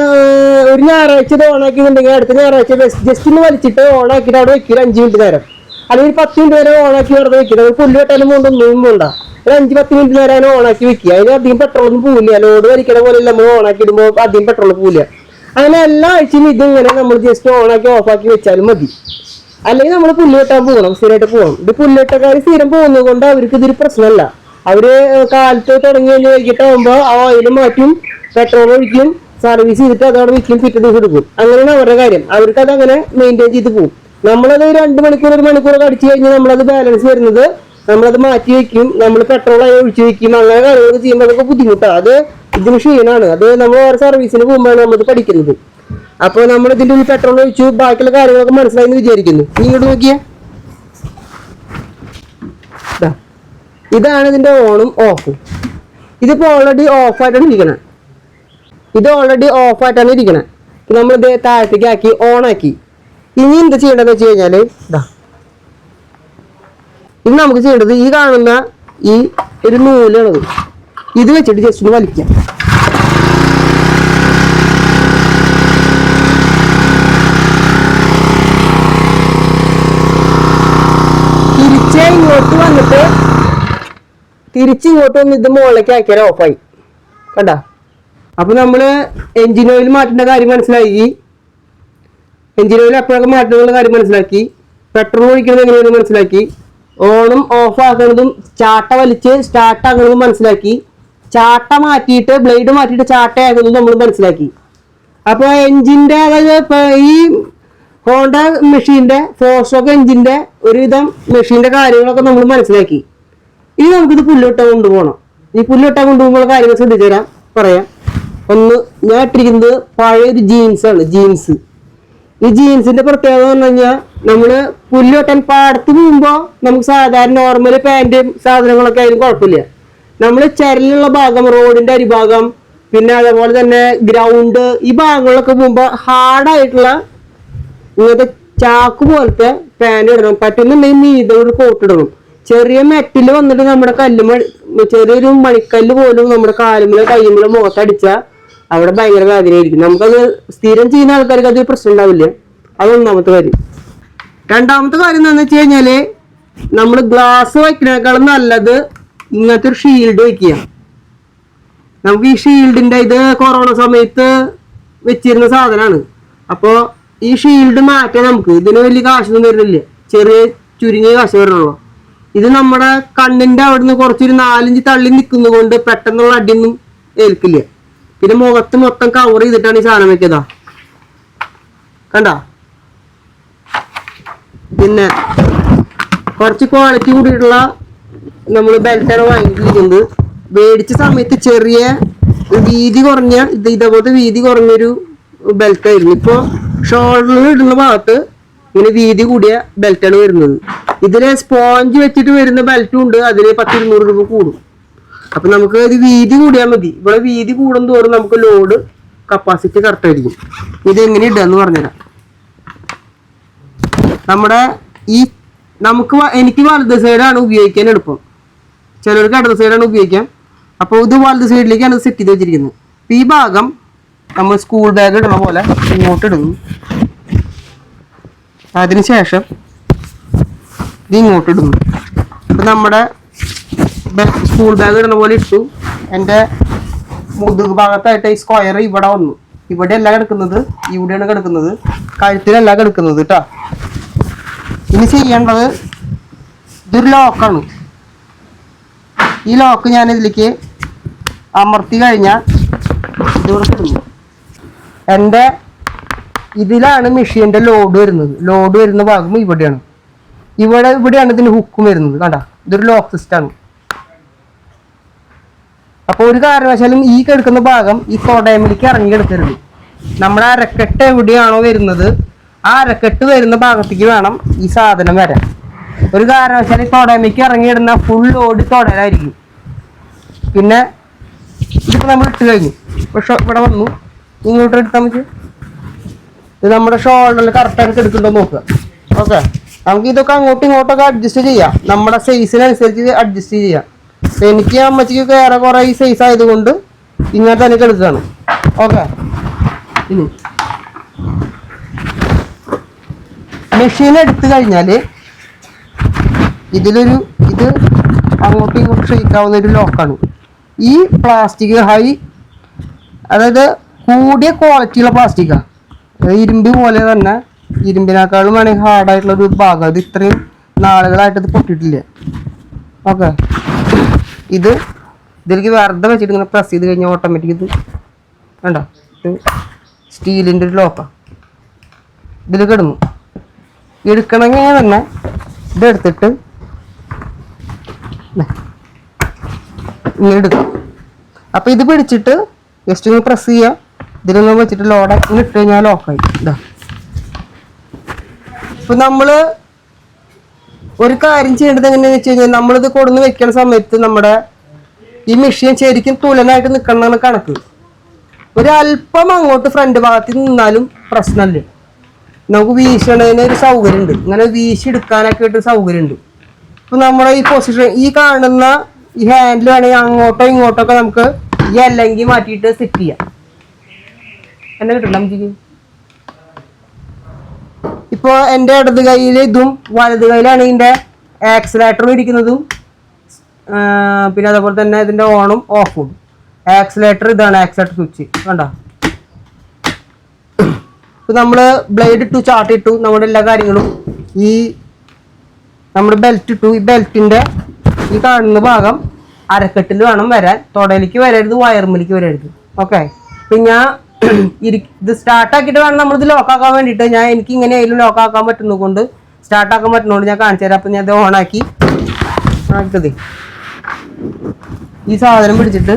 ഒരു ഞായറാഴ്ച ഇത് ഓണാക്കിയിട്ടുണ്ടെങ്കിൽ അടുത്ത ഞായറാഴ്ച ജസ്റ്റ് ഒന്ന് വലിച്ചിട്ട് ഓണാക്കിയിട്ട് അവിടെ വെക്കുക അഞ്ച് മിനിറ്റ് നേരം. അല്ലെങ്കിൽ പത്ത് മിനിറ്റ് നേരം ഓണാക്കി വെറുതെ വെക്കുക പുല്ല് വെട്ടാനും കൊണ്ടൊന്നും വേണ്ട ഒരു അഞ്ച് പത്ത് മിനിറ്റ് നേരം ഓണാക്കി വെക്കുക. അതിന് അധികം പെട്രോളൊന്നും പോവില്ല. ലോഡ് വലിക്കണ പോലെ നമ്മൾ ഓണാക്കി ഇടുമ്പോൾ അധികം പെട്രോൾ പോവില്ല. അങ്ങനെ എല്ലാ ആഴ്ചയും ഇതിങ്ങനെ നമ്മൾ ജസ്റ്റ് ഓണാക്കി ഓഫാക്കി വെച്ചാലും മതി. അല്ലെങ്കിൽ നമ്മൾ പുല്ല് വെട്ടാൻ പോകണം സ്ഥിരമായിട്ട് പോകണം. ഇത് പുല്ലുവെട്ടക്കാർ സ്ഥിരം പോകുന്നത് കൊണ്ട് അവർക്ക് ഇതൊരു പ്രശ്നമല്ല. അവർ കാലത്ത് തുടങ്ങി കഴിഞ്ഞ് വൈകിട്ടാകുമ്പോൾ ആ ഓയിൽ മാറ്റും പെട്രോൾ ഒഴിക്കും സർവീസ് ചെയ്തിട്ട് അതവിടെ വിൽക്കും പിറ്റേ ദിവസം എടുക്കും. അങ്ങനെയാണ് അവരുടെ കാര്യം. അവർക്ക് അത് അങ്ങനെ മെയിന്റെയിൻ ചെയ്ത് പോകും നമ്മളത് രണ്ട് മണിക്കൂർ ഒരു മണിക്കൂറൊക്കെ അടിച്ചു കഴിഞ്ഞാൽ നമ്മളത് ബാലൻസ് വരുന്നത് നമ്മളത് മാറ്റി വെക്കും നമ്മൾ പെട്രോൾ ആയി ഒഴിച്ചു വെക്കും അങ്ങനെ കാര്യങ്ങൾ ചെയ്യുമ്പോൾ അതൊക്കെ ബുദ്ധിമുട്ടാണ് അത് ഇതിന് ക്ഷീണമാണ് അത് നമ്മൾ വേറെ സർവീസിന് പോകുമ്പോഴാണ് നമ്മൾ പഠിക്കുന്നത്. അപ്പോൾ നമ്മൾ ഇതിന്റെ ഉള്ളിൽ പെട്രോൾ ഒഴിച്ചു ബാക്കിയുള്ള കാര്യങ്ങളൊക്കെ മനസ്സിലായി എന്ന് വിചാരിക്കുന്നു. നീ ഇങ്ങോട്ട് നോക്കിയേ. ഇതാണ് ഇതിന്റെ ഓണും ഓഫും ഇതിപ്പോൾ ഓൾറെഡി ഓഫായിട്ടാണ് ഇരിക്കണേ. ഇത് ഓൾറെഡി ഓഫായിട്ടാണ് ഇരിക്കണേ. നമ്മൾ ഇത് താഴത്തേക്ക് ആക്കി ഓൺ ആക്കി. ഇനി എന്ത് ചെയ്യേണ്ടതെന്ന് വെച്ച് കഴിഞ്ഞാൽ ഇതാ ഇനി നമുക്ക് ചെയ്യേണ്ടത് ഈ കാണുന്ന ഈ ഒരു നൂലാണത് ഇത് വെച്ചിട്ട് ജസ്റ്റ് ഒന്ന് വലിക്കാം. തിരിച്ചേ ഇങ്ങോട്ട് വന്നിട്ട് തിരിച്ചിങ്ങോട്ട് വന്ന് ഇത് മുകളിലേക്ക് ആക്കിയാൽ ഓഫായി. കണ്ട? അപ്പൊ നമ്മൾ എഞ്ചിൻ ഓയിൽ മാറ്റേണ്ട കാര്യം മനസ്സിലാക്കി എഞ്ചിൻ ഓയിൽ എപ്പോഴൊക്കെ മാറ്റുന്നുള്ള കാര്യം മനസ്സിലാക്കി? പെട്രോൾ ഒഴിക്കുന്നത് എങ്ങനെയാണെന്ന് മനസ്സിലാക്കി? ഓണും ഓഫ് ആക്കുന്നതും ചാട്ട വലിച്ച് സ്റ്റാർട്ട് ആക്കുന്നതും മനസ്സിലാക്കി. ചാട്ട മാറ്റിയിട്ട് ബ്ലേഡ് മാറ്റിയിട്ട് ചാട്ട ആക്കുന്നതും നമ്മൾ മനസ്സിലാക്കി. അപ്പൊ എഞ്ചിന്റെ അതായത് ഈ ഹോണ്ട മെഷീന്റെ ഫോർസോക്ക് എഞ്ചിന്റെ ഒരുവിധം മെഷീന്റെ കാര്യങ്ങളൊക്കെ നമ്മൾ മനസ്സിലാക്കി. ഇനി നമുക്കിത് പുല്ലുവിട്ട കൊണ്ടുപോകണം. ഈ പുല്ലുവിട്ട കൊണ്ടുപോകുമ്പോൾ കാര്യങ്ങൾ ശ്രദ്ധിച്ചു തരാം. പറയാം. ഒന്ന് ഞാൻ ഇട്ടിരിക്കുന്നത് പഴയൊരു ജീൻസ് ആണ് ജീൻസ് ഈ ജീൻസിന്റെ പ്രത്യേകത എന്ന് പറഞ്ഞു കഴിഞ്ഞാൽ നമ്മൾ പുല്ലുവെട്ടാൻ പാടത്ത് പോകുമ്പോ നമുക്ക് സാധാരണ നോർമൽ പാന്റും സാധനങ്ങളൊക്കെ ആയാലും കുഴപ്പമില്ല. നമ്മൾ ചരലിലുള്ള ഭാഗം റോഡിന്റെ അരിഭാഗം പിന്നെ അതേപോലെ തന്നെ ഗ്രൗണ്ട് ഈ ഭാഗങ്ങളിലൊക്കെ പോകുമ്പോ ഹാർഡായിട്ടുള്ള ഇങ്ങനത്തെ ചാക്ക് പോലത്തെ പാന്റ് ഇടണം. പറ്റുന്നുണ്ടെങ്കിൽ നീതോട് കോട്ട് ഇടണം. ചെറിയ മെറ്റിൽ വന്നിട്ട് നമ്മുടെ കല്ല് ചെറിയൊരു മണിക്കല്ല് പോലും നമ്മുടെ കാലുമ്മലോ കയ്യുമ്മലോ മുഖത്തടിച്ചാൽ അവിടെ ഭയങ്കര വേദനയായിരിക്കും. നമുക്കത് സ്ഥിരം ചെയ്യുന്ന ആൾക്കാർക്ക് അത് പ്രശ്നം ഉണ്ടാവില്ല. അത് ഒന്നാമത്തെ കാര്യം. രണ്ടാമത്തെ കാര്യം എന്താണെന്ന് വെച്ച് കഴിഞ്ഞാൽ നമ്മൾ ഗ്ലാസ് വയ്ക്കുന്നതിനേക്കാളും നല്ലത് ഇങ്ങനത്തെ ഒരു ഷീൽഡ് വെക്കുക നമുക്ക് ഈ ഷീൽഡിന്റെ ഇത് കൊറോണ സമയത്ത് വെച്ചിരുന്ന സാധനമാണ് അപ്പോൾ ഈ ഷീൽഡ് മാറ്റാൻ നമുക്ക് ഇതിന് വലിയ കാശൊന്നും വരുന്നില്ല ചെറിയ ചുരുങ്ങിയ കാശ് വരുന്നുള്ളു ഇത് നമ്മുടെ കണ്ണിന്റെ അവിടുന്ന് കുറച്ചൊരു നാലഞ്ച് തള്ളി നിൽക്കുന്നത് കൊണ്ട് പെട്ടെന്നുള്ള അടിയൊന്നും ഏൽക്കില്ല. പിന്നെ മുഖത്ത് മൊത്തം കവർ ചെയ്തിട്ടാണ് ഈ സാധനം വെച്ചതാ കണ്ട? പിന്നെ കുറച്ച് ക്വാളിറ്റി കൂടിയിട്ടുള്ള നമ്മൾ ബെൽറ്റാണ് വാങ്ങിയിട്ടിരിക്കുന്നത് മേടിച്ച സമയത്ത് ചെറിയ വീതി കുറഞ്ഞ ഇത് ഇതേപോലത്തെ വീതി കുറഞ്ഞൊരു ബെൽറ്റ് ആയിരുന്നു. ഇപ്പൊ ഷോൾഡറിൽ ഇടുന്ന ഭാഗത്ത് ഇങ്ങനെ വീതി കൂടിയ ബെൽറ്റാണ് വരുന്നത്. ഇതിൽ സ്പോഞ്ച് വെച്ചിട്ട് വരുന്ന ബെൽറ്റും ഉണ്ട്. അതിന് പത്ത് ഇരുന്നൂറ് രൂപ കൂടും. അപ്പൊ നമുക്ക് ഒരു വീതി കൂടിയാൽ മതി. ഇവിടെ വീതി കൂടും തോറും നമുക്ക് ലോഡ് കപ്പാസിറ്റി കറക്റ്റ് ആയിരിക്കും. ഇത് എങ്ങനെ ഇടാന്ന് പറഞ്ഞുതരാം. നമ്മുടെ ഈ നമുക്ക് എനിക്ക് വലത് സൈഡാണ് ഉപയോഗിക്കാൻ എളുപ്പം. ചിലർക്ക് ഇടത് സൈഡാണ് ഉപയോഗിക്കാം. അപ്പോൾ ഇത് വലത് സൈഡിലേക്കാണ് സെറ്റ് ചെയ്ത് വെച്ചിരിക്കുന്നത്. അപ്പൊ ഈ ഭാഗം നമ്മൾ സ്കൂൾ ബാഗ് ഇടുന്ന പോലെ ഇങ്ങോട്ട് ഇടും അതിനുശേഷം ഇത് ഇങ്ങോട്ട് ഇടുന്നു. അപ്പൊ നമ്മുടെ സ്കൂൾ ബാഗ് ഇടുന്ന പോലെ ഇട്ടു. എന്റെ മുതുക് ഭാഗത്തായിട്ട് ഈ സ്ക്വയർ ഇവിടെ വന്നു. ഇവിടെ അല്ല കിടക്കുന്നത് ഇവിടെയാണ് കിടക്കുന്നത്. കഴുത്തിലല്ല കിടക്കുന്നത് കേട്ടോ ഇനി ചെയ്യേണ്ടത് ഇതൊരു ലോക്കാണ് ഈ ലോക്ക് ഞാൻ ഇതിലേക്ക് അമർത്തി കഴിഞ്ഞാൽ ഇതിവിടെ കിടന്നു. എന്റെ ഇതിലാണ് മെഷീന്റെ ലോഡ് വരുന്നത്. ലോഡ് വരുന്ന ഭാഗം ഇവിടെയാണ്. ഇവിടെ ഇവിടെയാണ് ഇതിന് ഹുക്കും വരുന്നത്. കണ്ട? ഇതൊരു ലോക്ക് സിസ്റ്റമാണ് അപ്പോൾ ഒരു കാരണവശാലും ഈ കിടക്കുന്ന ഭാഗം ഈ കോടയമിലേക്ക് ഇറങ്ങി കിടക്കരുത് നമ്മുടെ അരക്കെട്ട് എവിടെയാണോ വരുന്നത് ആ അരക്കെട്ട് വരുന്ന ഭാഗത്തേക്ക് വേണം ഈ സാധനം വരാൻ. ഒരു കാരണവശാലും ഈ തൊടമയ്ക്ക് ഇറങ്ങിയിടുന്ന ഫുൾ ലോഡ് തുടരായിരിക്കും പിന്നെ ഇതിപ്പോ നമ്മൾ ഇട്ട് കഴിഞ്ഞു. പക്ഷെ ഇവിടെ വന്നു. ഇങ്ങോട്ട് എടുത്താൽ മതി. ഇത് നമ്മുടെ ഷോൾഡറിൽ കറക്റ്റായിട്ട് എടുക്കുന്നുണ്ടോ നോക്കുക. ഓക്കെ. നമുക്ക് ഇതൊക്കെ അങ്ങോട്ടും ഇങ്ങോട്ടൊക്കെ അഡ്ജസ്റ്റ് ചെയ്യാം. നമ്മുടെ സൈസിനനുസരിച്ച് അഡ്ജസ്റ്റ് ചെയ്യാം. എനിക്ക് അമ്മച്ചിക്ക് ഏറെ കുറെ ഈ സൈസ് ആയതുകൊണ്ട് ഇങ്ങനെ തന്നെ എടുക്കുകയാണ് ഓക്കെ ഇനി. മെഷീൻ എടുത്തു കഴിഞ്ഞാൽ ഇതിലൊരു ഇത് അങ്ങോട്ടും ഇങ്ങോട്ടും ക്ഷയിക്കാവുന്ന ഒരു ലോക്കാണ് ഈ പ്ലാസ്റ്റിക് ഹൈ അതായത് കൂടിയ ക്വാളിറ്റിയുള്ള പ്ലാസ്റ്റിക്കാണ് ഇരുമ്പ് പോലെ തന്നെ ഇരുമ്പിനേക്കാളും വേണമെങ്കിൽ ഹാർഡായിട്ടുള്ള ഒരു ഭാഗം. അത് ഇത്രയും നാളുകളായിട്ട് ഇത് പൊട്ടിയിട്ടില്ല? ഓക്കെ ഇത് ഇതിലേക്ക് വെറുതെ വെച്ചിട്ട് ഇങ്ങനെ പ്രസ് ചെയ്ത് കഴിഞ്ഞാൽ ഓട്ടോമാറ്റിക് ഇത് വേണ്ട ഇത് സ്റ്റീലിന്റെ ഒരു ലോക്കാണ് ഇതിൽ കിടന്നു എടുക്കണമെങ്കിൽ തന്നെ ഇതെടുത്തിട്ട് ഇങ്ങനെ എടുക്കും. അപ്പം ഇത് പിടിച്ചിട്ട് ജസ്റ്റ് ഒന്ന് പ്രസ് ചെയ്യുക ഇതിലൊന്നും വെച്ചിട്ട് ലോഡ് ഇങ്ങനെ ഇട്ട് കഴിഞ്ഞാൽ ലോക്കായി ഇതാ ഇപ്പം നമ്മൾ ഒരു കാര്യം ചെയ്യേണ്ടത് എങ്ങനെയാന്ന് വെച്ച് കഴിഞ്ഞാൽ നമ്മളിത് കൊടുന്ന് വെക്കുന്ന സമയത്ത് നമ്മുടെ ഈ മെഷീൻ ശരിക്കും തുലനായിട്ട് നിൽക്കണമെന്ന് കണക്ക്. ഒരല്പം അങ്ങോട്ട് ഫ്രണ്ട് ഭാഗത്ത് നിന്നാലും പ്രശ്നമില്ല നമുക്ക് വീശണതിന് ഒരു സൗകര്യം ഉണ്ട് ഇങ്ങനെ വീശി എടുക്കാനൊക്കെ ആയിട്ട് സൗകര്യം ഉണ്ട് ഇപ്പൊ നമ്മുടെ ഈ പൊസിഷൻ ഈ കാണുന്ന ഈ ഹാൻഡിൽ വേണമെങ്കിൽ അങ്ങോട്ടോ ഇങ്ങോട്ടോ ഒക്കെ നമുക്ക് ഈ അല്ലെങ്കിൽ മാറ്റിയിട്ട് സെറ്റ് ചെയ്യാം. എന്നെ കിട്ടണം നമുക്ക് ഇപ്പൊ എന്റെ ഇടത് കയ്യിൽ ഇതും വലത് കയ്യിലാണ് ഇതിന്റെ ആക്സിലേറ്ററും ഇരിക്കുന്നതും. പിന്നെ അതേപോലെ തന്നെ ഇതിന്റെ ഓണും ഓഫും ആക്സിലേറ്റർ ഇതാണ് ആക്സിലേറ്റർ സ്വിച്ച് കണ്ടോ? ഇപ്പൊ നമ്മൾ ബ്ലേഡ് ഇട്ടു ചാർട്ട് ഇട്ടു നമ്മുടെ എല്ലാ കാര്യങ്ങളും ഈ നമ്മൾ ബെൽറ്റ് ഇട്ടു. ഈ ബെൽറ്റിന്റെ ഈ കാണുന്ന ഭാഗം അരക്കെട്ടിൽ വേണം വരാൻ. തൊടയിലേക്ക് വരരുത് വയർമിലേക്ക് വരരുത്. ഓക്കെ പിന്നെ ഞാൻ ഇത് സ്റ്റാർട്ട് ആക്കിയിട്ട് വേണം നമ്മളിത് ലോക്ക് ആക്കാൻ വേണ്ടിയിട്ട്. ഞാൻ എനിക്ക് ഇങ്ങനെ ആയാലും ലോക്ക് ആക്കാൻ പറ്റുന്നത് കൊണ്ട് സ്റ്റാർട്ട് ആക്കാൻ പറ്റുന്നതുകൊണ്ട് ഞാൻ കാണിച്ചു തരാം. അപ്പം ഞാൻ ഇത് ഓണാക്കി. ആക്കിയത് ഈ സാധനം പിടിച്ചിട്ട്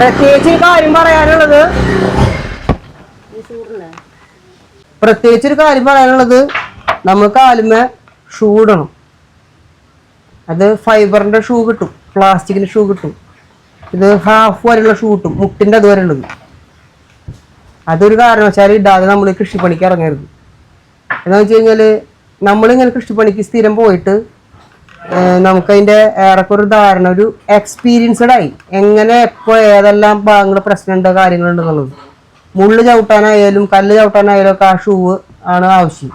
പ്രത്യേകിച്ച് കാര്യം പറയാനുള്ളത് പ്രത്യേകിച്ച് ഒരു കാര്യം പറയാനുള്ളത് നമ്മൾ കാലുമേ ഷൂ ഇടണം. അത് ഫൈബറിന്റെ ഷൂ കിട്ടും പ്ലാസ്റ്റിക്കിന്റെ ഷൂ കിട്ടും. ഇത് ഹാഫ് വരെയുള്ള ഷൂ കിട്ടും മുട്ടിന്റെ അതുവരെ ഉള്ളത് അതൊരു കാരണവശാലും ഇടാതെ നമ്മൾ കൃഷിപ്പണിക്ക് ഇറങ്ങരുത്. എന്താണെന്ന് വെച്ച് കഴിഞ്ഞാൽ നമ്മളിങ്ങനെ കൃഷിപ്പണിക്ക് സ്ഥിരം പോയിട്ട് ഏഹ് നമുക്കതിന്റെ ഏറെക്കുറെ ധാരണ ഒരു എക്സ്പീരിയൻസ്ഡ് ആയി. എങ്ങനെ എപ്പോ ഏതെല്ലാം ഭാഗങ്ങൾ പ്രശ്നമുണ്ടോ കാര്യങ്ങളുണ്ടെന്നുള്ളത്. മുള്ളു ചവിട്ടാനായാലും കല്ല് ചവിട്ടാനായാലും ഒക്കെ ആ ഷൂവ് ആണ് ആവശ്യം.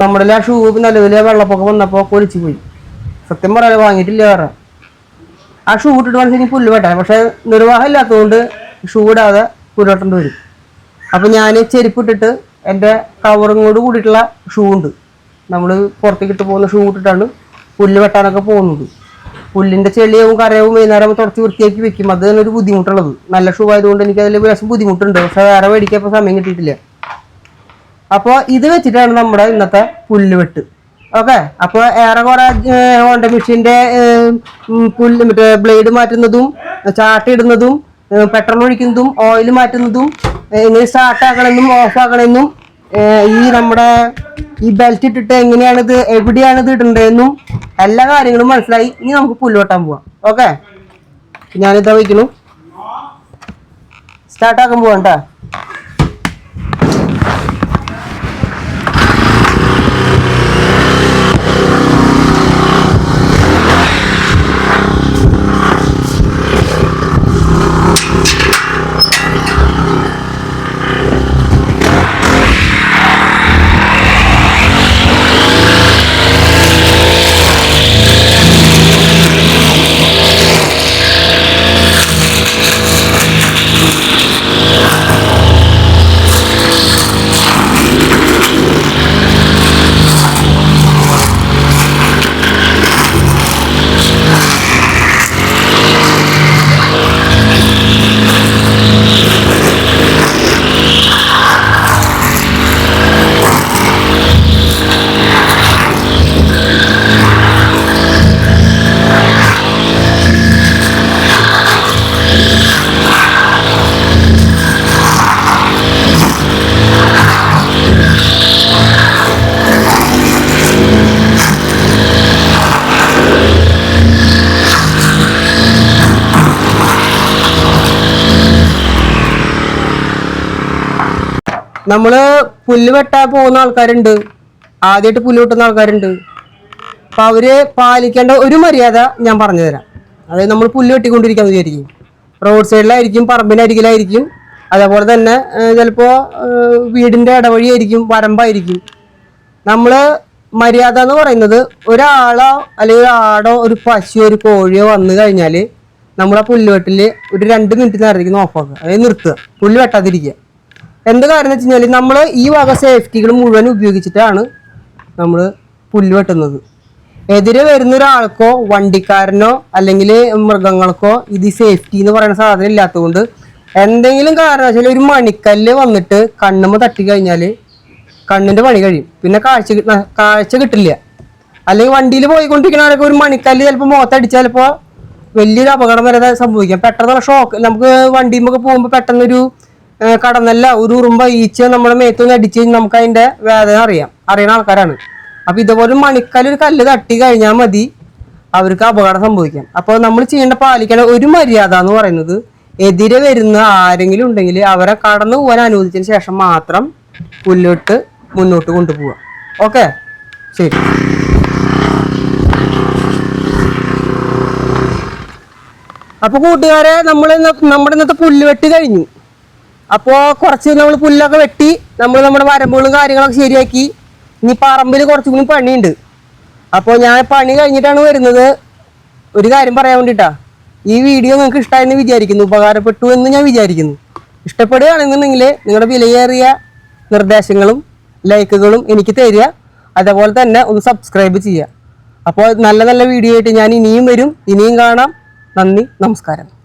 നമ്മുടെ ആ ഷൂവ് നിലവിലെ വെള്ളപ്പൊക്കം വന്നപ്പോൾ കൊലിച്ചു പോയി. സത്യം പറയാതെ വാങ്ങിയിട്ടില്ല വേറെ. ആ ഷൂ ഇട്ടിട്ട് മനസ്സിന് പുല്ല് വെട്ടാൻ. പക്ഷെ നിർവാഹം ഇല്ലാത്തതുകൊണ്ട് ഷൂ ഇടാതെ പുല്ലോട്ടേണ്ടി വരും. അപ്പൊ ഞാൻ ചെരുപ്പ് ഇട്ടിട്ട് എന്റെ കവറിങ്ങോട് കൂടിയിട്ടുള്ള ഷൂ ഉണ്ട്. നമ്മൾ പുറത്തേക്കിട്ട് പോകുന്ന ഷൂ ഇട്ടിട്ടാണ് പുല്ല് വെട്ടാനൊക്കെ പോകുന്നത്. പുല്ലിന്റെ ചെളിയവും കറയവും വൈകുന്നേരം തുടച്ച് വൃത്തിയാക്കി വെക്കും. അത് തന്നെ ഒരു ബുദ്ധിമുട്ടുള്ളത്. നല്ല ഷൂ ആയതുകൊണ്ട് എനിക്ക് അതിൽ ലേശം ബുദ്ധിമുട്ടുണ്ട്. പക്ഷെ വേറെ മേടിക്കാൻ ഇപ്പോൾ സമയം കിട്ടിയിട്ടില്ല. അപ്പോൾ ഇത് വെച്ചിട്ടാണ് നമ്മുടെ ഇന്നത്തെ പുല്ല് വെട്ട്. ഓക്കെ? അപ്പോൾ ഏറെ കുറെ ഹോണ്ട മെഷീന്റെ പുല്ല് മറ്റേ ബ്ലേഡ് മാറ്റുന്നതും ചാട്ടിടുന്നതും പെട്രോൾ ഒഴിക്കുന്നതും ഓയിൽ മാറ്റുന്നതും എങ്ങനെ സ്റ്റാർട്ട് ആക്കണമെന്നും ഓഫ് ആക്കണമെന്നും ഏഹ് ഈ നമ്മുടെ ഈ ബെൽറ്റ് ഇട്ടിട്ട് എങ്ങനെയാണ് ഇത് എവിടെയാണ് ഇത് ഇടേണ്ടതെന്നും എല്ലാ കാര്യങ്ങളും മനസ്സിലായി. ഇനി നമുക്ക് പുല്ല് വെട്ടാൻ പോവാം. ഓക്കെ? ഞാനിതാ വയ്ക്കുന്നു. സ്റ്റാർട്ടാക്കാൻ പോവാം നമ്മൾ പുല്ല് വെട്ടാൻ പോകുന്ന ആൾക്കാരുണ്ട്. ആദ്യമായിട്ട് പുല്ല് വെട്ടുന്ന ആൾക്കാരുണ്ട്. അപ്പൊ അവർ പാലിക്കേണ്ട ഒരു മര്യാദ ഞാൻ പറഞ്ഞു തരാം. അതായത് നമ്മൾ പുല്ല് വെട്ടിക്കൊണ്ടിരിക്കാന്ന് വിചാരിക്കും. റോഡ് സൈഡിലായിരിക്കും പറമ്പിന്റെ അരികിലായിരിക്കും അതേപോലെ തന്നെ ചിലപ്പോ വീടിന്റെ ഇടവഴിയായിരിക്കും വരമ്പായിരിക്കും. നമ്മൾ മര്യാദ എന്ന് പറയുന്നത് ഒരാളോ അല്ലെങ്കിൽ ആടോ ഒരു പശുവോ ഒരു കോഴിയോ വന്നു കഴിഞ്ഞാൽ നമ്മൾ ആ പുല്ലുവെട്ടിൽ ഒരു രണ്ട് മിനിറ്റ് നേരത്തേക്ക് ഓഫാക്കുക അതായത് നിർത്തുക. പുല്ല് വെട്ടാതിരിക്കുക. എന്ത് കാരണം വെച്ച് കഴിഞ്ഞാൽ നമ്മൾ ഈ വക സേഫ്റ്റികൾ മുഴുവൻ ഉപയോഗിച്ചിട്ടാണ് നമ്മൾ പുല്ല് വെട്ടുന്നത്. എതിരെ വരുന്ന ഒരാൾക്കോ വണ്ടിക്കാരനോ അല്ലെങ്കിൽ മൃഗങ്ങൾക്കോ ഇത് സേഫ്റ്റി എന്ന് പറയുന്ന സാധനം ഇല്ലാത്തതുകൊണ്ട് എന്തെങ്കിലും കാരണവശാൽ ഒരു മണിക്കല്ല് വന്നിട്ട് കണ്ണുമ്മ തട്ടി കഴിഞ്ഞാൽ കണ്ണിന്റെ പണി കഴിയും. പിന്നെ കാഴ്ച കാഴ്ച കിട്ടില്ല. അല്ലെങ്കിൽ വണ്ടിയിൽ പോയിക്കൊണ്ടിരിക്കുന്ന ഒരു മണിക്കല്ല് ചിലപ്പോൾ മുഖത്തടിച്ച് ചിലപ്പോൾ വലിയൊരു അപകടം വരെ സംഭവിക്കാം. പെട്ടെന്നുള്ള ഷോക്ക് നമുക്ക് വണ്ടിയുമൊക്കെ പോകുമ്പോൾ പെട്ടെന്നൊരു കടന്നല്ല ഒരു ഉറുമ്പ ഈച്ച നമ്മുടെ മേത്തൊന്ന് അടിച്ചു കഴിഞ്ഞാൽ നമുക്ക് അതിന്റെ വേദന അറിയാം. അറിയുന്ന ആൾക്കാരാണ്. അപ്പൊ ഇതുപോലെ മണിക്കല്ല് ഒരു കല്ല് തട്ടി കഴിഞ്ഞാൽ മതി. അവർക്ക് അപകടം സംഭവിക്കാം. അപ്പോൾ നമ്മൾ ചെയ്യേണ്ട പാലിക്കേണ്ട ഒരു മര്യാദ എന്ന് പറയുന്നത് എതിരെ വരുന്ന ആരെങ്കിലും ഉണ്ടെങ്കിൽ അവരെ കടന്നു പോകാൻ അനുവദിച്ചതിന് ശേഷം മാത്രം പുല്ലിട്ട് മുന്നോട്ട് കൊണ്ടുപോവുക. ഓക്കെ? ശരി. അപ്പൊ കൂട്ടുകാരെ നമ്മൾ നമ്മുടെ ഇന്നത്തെ പുല്ല് വെട്ടി കഴിഞ്ഞു. അപ്പോൾ കുറച്ച് നമ്മൾ പുല്ലൊക്കെ വെട്ടി നമ്മൾ നമ്മുടെ വരമ്പുകളും കാര്യങ്ങളൊക്കെ ശരിയാക്കി. ഇനി പറമ്പിൽ കുറച്ചും കൂടി പണിയുണ്ട്. അപ്പോൾ ഞാൻ പണി കഴിഞ്ഞിട്ടാണ് വരുന്നത്. ഒരു കാര്യം പറയാൻ വേണ്ടിയിട്ടാ ഈ വീഡിയോ നിങ്ങൾക്ക് ഇഷ്ടമായെന്ന് വിചാരിക്കുന്നു ഉപകാരപ്പെട്ടു എന്ന് ഞാൻ വിചാരിക്കുന്നു. ഇഷ്ടപ്പെടുകയാണെന്നുണ്ടെങ്കിൽ നിങ്ങളുടെ വിലയേറിയ നിർദ്ദേശങ്ങളും ലൈക്കുകളും എനിക്ക് തരിക. അതേപോലെ തന്നെ ഒന്ന് സബ്സ്ക്രൈബ് ചെയ്യുക. അപ്പോൾ നല്ല നല്ല വീഡിയോ ആയിട്ട് ഞാൻ ഇനിയും വരും. ഇനിയും കാണാം. നന്ദി നമസ്കാരം.